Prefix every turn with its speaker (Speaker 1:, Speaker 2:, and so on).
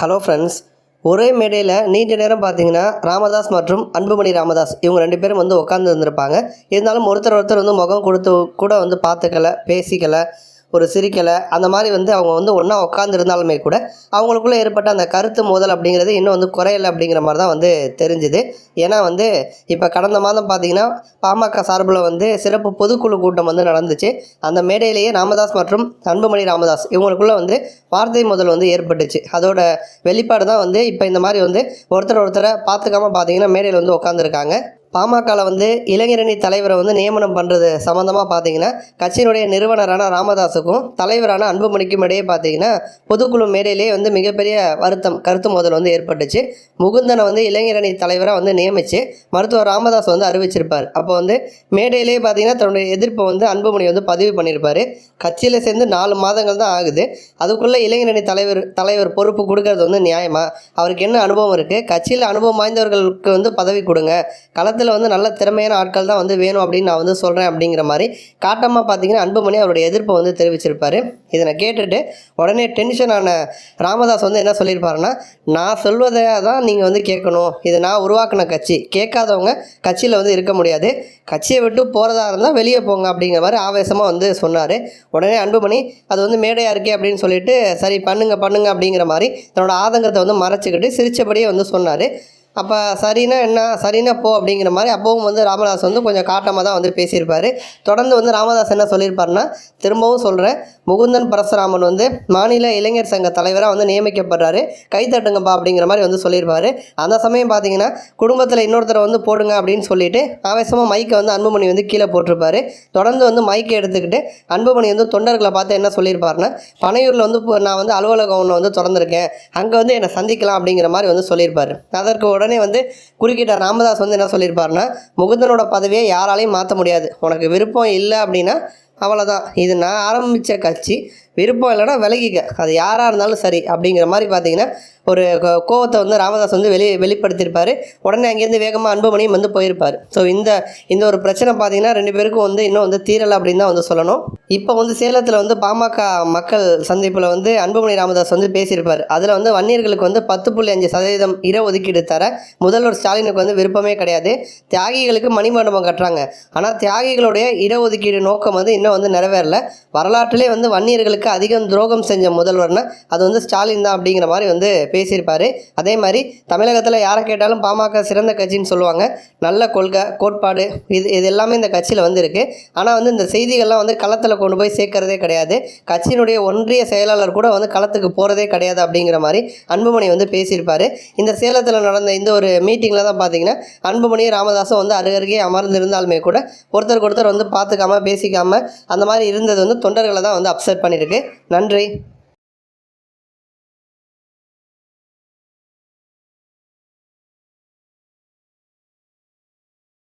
Speaker 1: Hello friends ஒரே மேடையில் நீண்ட நேரம் பார்த்தீங்கன்னா ராமதாஸ் மற்றும் அன்புமணி ராமதாஸ் இவங்க ரெண்டு பேரும் வந்து உட்காந்து இருந்திருப்பாங்க. இருந்தாலும் ஒருத்தர் ஒருத்தர் வந்து முகம் கொடுத்து கூட வந்து பார்த்துக்கல பேசிக்கலை. ஒரு சிரிக்கலை அந்த மாதிரி வந்து அவங்க வந்து ஒன்றா உட்காந்துருந்தாலுமே கூட அவங்களுக்குள்ளே ஏற்பட்ட அந்த கருத்து மோதல் அப்படிங்கிறது இன்னும் வந்து குறையலை அப்படிங்கிற மாதிரி தான் வந்து தெரிஞ்சுது. ஏன்னா வந்து இப்போ கடந்த மாதம் பார்த்தீங்கன்னா பாமக சார்பில் வந்து சிறப்பு பொதுக்குழு கூட்டம் வந்து நடந்துச்சு. அந்த மேடையிலேயே ராமதாஸ் மற்றும் அன்புமணி ராமதாஸ் இவங்களுக்குள்ள வந்து வார்த்தை முதல் வந்து ஏற்பட்டுச்சு. அதோட வெளிப்பாடு தான் வந்து இப்போ இந்த மாதிரி வந்து ஒருத்தர் ஒருத்தரை பார்த்துக்காம பார்த்தீங்கன்னா மேடையில் வந்து உட்காந்துருக்காங்க பாமகவில் வந்து இளைஞரணி தலைவரை வந்து நியமனம் பண்ணுறது சம்மந்தமாக பார்த்தீங்கன்னா கட்சியினுடைய நிறுவனரான ராமதாஸுக்கும் தலைவரான அன்புமணிக்கும் இடையே பார்த்தீங்கன்னா பொதுக்குழு மேடையிலேயே வந்து மிகப்பெரிய வருத்தம் கருத்து மோதல் வந்து ஏற்பட்டுச்சு. முகுந்தனை வந்து இளைஞரணி தலைவராக வந்து நியமித்து மருத்துவர் ராமதாஸ் வந்து அறிவிச்சிருப்பார். அப்போ வந்து மேடையிலேயே பார்த்தீங்கன்னா தன்னுடைய எதிர்ப்பை வந்து அன்புமணி வந்து பதிவு பண்ணியிருப்பார் கட்சியில் சேர்ந்து நாலு மாதங்கள் தான் ஆகுது. அதுக்குள்ளே இளைஞரணி தலைவர் தலைவர் பொறுப்பு கொடுக்கறது வந்து நியாயமா? அவருக்கு என்ன அனுபவம் இருக்குது கட்சியில் அனுபவம் வாய்ந்தவர்களுக்கு வந்து பதவி கொடுங்க. களத்தில் வந்து நல்ல திறமையான ஆட்கள் தான் வந்து வேணும் அப்படின்னு நான் வந்து சொல்கிறேன் அப்படிங்கிற மாதிரி காட்டமாக பார்த்தீங்கன்னா அன்புமணி அவருடைய எதிர்ப்பை வந்து தெரிவிச்சிருப்பார். இதனை கேட்டுட்டு உடனே டென்ஷன் ஆன ராமதாஸ் வந்து என்ன சொல்லியிருப்பாருன்னா நான் சொல்வதை தான் நீங்கள் வந்து கேட்கணும். இது நான் உருவாக்கின கட்சி. கேட்காதவங்க கட்சியில் வந்து இருக்க முடியாது. கட்சியை விட்டு போகிறதா இருந்தால் வெளியே போங்க அப்படிங்கிற மாதிரி ஆவேசமாக வந்து சொன்னார். உடனே அன்புமணி அது வந்து மேடையாக இருக்கே அப்படின்னு சொல்லிட்டு சரி பண்ணுங்க பண்ணுங்க அப்படிங்கிற மாதிரி தன்னோட ஆதங்கத்தை வந்து மறைச்சிக்கிட்டு சிரித்தபடியே வந்து சொன்னார். அப்போ சரினா என்ன? சரின்னா போ அப்படிங்கிற மாதிரி அப்பவும் வந்து ராமதாஸ் வந்து கொஞ்சம் காட்டமாக தான் வந்து பேசியிருப்பார். தொடர்ந்து வந்து ராமதாஸ் என்ன சொல்லியிருப்பாருன்னா திரும்பவும் சொல்கிறேன் முகுந்தன் பரசுராமன் வந்து மாநில இளைஞர் சங்க தலைவராக வந்து நியமிக்கப்படுறாரு. கை தட்டுங்கப்பா அப்படிங்கிற மாதிரி வந்து சொல்லியிருப்பார். அந்த சமயம் பார்த்தீங்கன்னா குடும்பத்தில் இன்னொருத்தரை வந்து போடுங்க அப்படின்னு சொல்லிட்டு ஆவேசமாக மைக்கை வந்து அன்புமணி வந்து கீழே போட்டிருப்பாரு. தொடர்ந்து வந்து மைக்கை எடுத்துக்கிட்டு அன்புமணி வந்து தொண்டர்களை பார்த்து என்ன சொல்லியிருப்பாருன்னா பனையூரில் வந்து இப்போ நான் வந்து அலுவலகம் ஒன்று வந்து திறந்திருக்கேன். அங்கே வந்து என்னை சந்திக்கலாம் அப்படிங்கிற மாதிரி வந்து சொல்லியிருப்பார். அதற்கு உடனே வந்து குறுக்கிட்ட ராமதாஸ் வந்து என்ன சொல்லியிருப்பாருன்னா முகுந்தனோட பதவியை யாராலையும் மாற்ற முடியாது. உனக்கு விருப்பம் இல்லை அப்படின்னா அவ்வளோதான் இது நான் ஆரம்பித்த கட்சி. விருப்பம் இல்லைன்னா விலகிக்க. அது யாராக இருந்தாலும் சரி அப்படிங்கிற மாதிரி பார்த்தீங்கன்னா ஒரு கோ- கோவத்தை வந்து ராமதாஸ் வந்து வெளி வெளிப்படுத்தியிருப்பார். உடனே அங்கேருந்து வேகமாக அன்புமணியும் வந்து போயிருப்பார். ஸோ இந்த இந்த ஒரு பிரச்சனை பார்த்தீங்கன்னா ரெண்டு பேருக்கும் வந்து இன்னும் வந்து தீரலை அப்படின்னு தான் வந்து சொல்லணும். இப்போ வந்து சேலத்தில் வந்து பாமக மக்கள் சந்திப்பில் வந்து அன்புமணி ராமதாஸ் வந்து பேசியிருப்பார். அதில் வந்து வன்னியர்களுக்கு வந்து பத்து புள்ளி அஞ்சு சதவீதம் இட ஒதுக்கீடு தர முதல்வர் ஸ்டாலினுக்கு வந்து விருப்பமே கிடையாது. தியாகிகளுக்கு மணிமண்டபம் கட்டுறாங்க. ஆனால் தியாகிகளுடைய இடஒதுக்கீடு நோக்கம் வந்து இன்னும் வந்து நிறைவேறல. வரலாற்றிலே வந்து வன்னியர்களுக்கு அதிகம் துரோகம் செஞ்ச முதல்வர்னா அது வந்து ஸ்டாலின் தான் அப்படிங்கிற மாதிரி வந்து பேசியிருப்பார். அதே மாதிரி தமிழகத்தில் யாரை கேட்டாலும் பாமக சிறந்த கட்சின்னு சொல்லுவாங்க. நல்ல கொள்கை கோட்பாடு இது இது எல்லாமே இந்த கட்சியில் வந்து இருக்குது ஆனால் வந்து இந்த செய்திகள்லாம் வந்து களத்தில் கொண்டு போய் சேர்க்கறதே கிடையாது. கட்சியினுடைய ஒன்றிய செயலாளர் கூட வந்து களத்துக்கு போகிறதே கிடையாது அப்படிங்கிற மாதிரி அன்புமணி வந்து பேசியிருப்பார். இந்த சேலத்தில் நடந்த இந்த ஒரு மீட்டிங்கில் தான் பார்த்தீங்கன்னா அன்புமணியும் ராமதாஸும் வந்து அருகருகே அமர்ந்திருந்தாலுமே கூட ஒருத்தருக்கு ஒருத்தர் வந்து பார்த்துக்காம பேசிக்காமல் அந்த மாதிரி இருந்தது வந்து தொண்டர்களை தான் வந்து அப்செட் பண்ணியிருக்கு நன்றி.